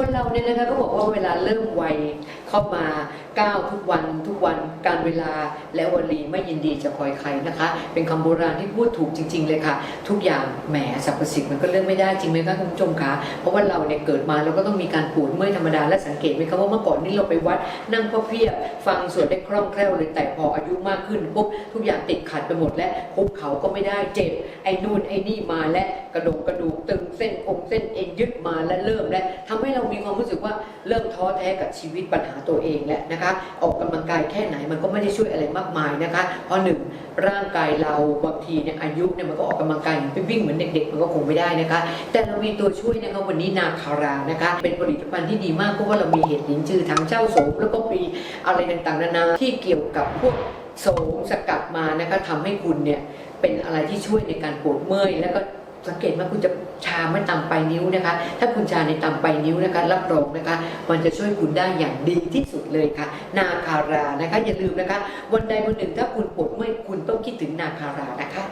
คนเราเนี่ยนะคะก็บอกว่าเวลาเริ่มวัยเข้ามาก้าวทุกวันทุกวันการเวลาและวลีไม่ยินดีจะคอยใครนะคะ เป็นคำโบราณที่พูดถูกจริง ๆ เลยค่ะ ทุกอย่างแหมสรรพสิ่งมันก็เลือกไม่ได้จริงไหมคะคุณผู้ชมคะเพราะว่าเราเนี่ยเกิดมาเราก็ต้องมีการปวดเมื่อยธรรมดาและสังเกตไหมคะว่าเมื่อก่อนนี่เราไปวัดนั่งพับเพียบฟังสวดได้คล่องแคล่วเลยแต่พออายุมากขึ้นปุ๊บทุกอย่างติดขัดไปหมดและคุกเขาก็ไม่ได้เจ็บไอ้นู่นไอ้นี่มาและกระดูกกระดูกตึง เส้นองเส้นเอ็นยึดมาและเริ่มและทำให้เรามีความรู้สึกว่าเริ่มท้อแท้กับชีวิตปัญหาตัวเองแล้วนะคะ ออกกำลังกายแค่ไหนมันก็ไม่ได้ช่วยอะไรมากมายนะคะ เพราะหนึ่งร่างกายเราบางทีเนี่ยอายุเนี่ยมันก็ออกกำลังกายไปวิ่งเหมือนเด็ก ๆ มันก็คงไม่ได้นะคะ แต่เรามีตัวช่วยนะคะวันนี้นาคารานะคะ เป็นผลิตภัณฑ์ที่ดีมากเพราะว่าเรามีเห็ดลินจือทั้งเจ้าโสมแล้วก็มีอะไรต่างๆนานาที่เกี่ยวกับพวกโสมสกัดมานะคะทำให้คุณเนี่ยเป็นอะไรที่ช่วยในการปวดเมื่อยแล้วก็ สังเกตว่าคุณจะชาไม่ต่ำปลายนิ้วนะคะ ถ้าคุณชาในต่ำปลายนิ้วนะคะ รับรองนะคะ มันจะช่วยคุณได้อย่างดีที่สุดเลยค่ะ นาคารานะคะ อย่าลืมนะคะ วันใดวันหนึ่งถ้าคุณปวดเมื่อยคุณต้องคิดถึงนาคารานะคะ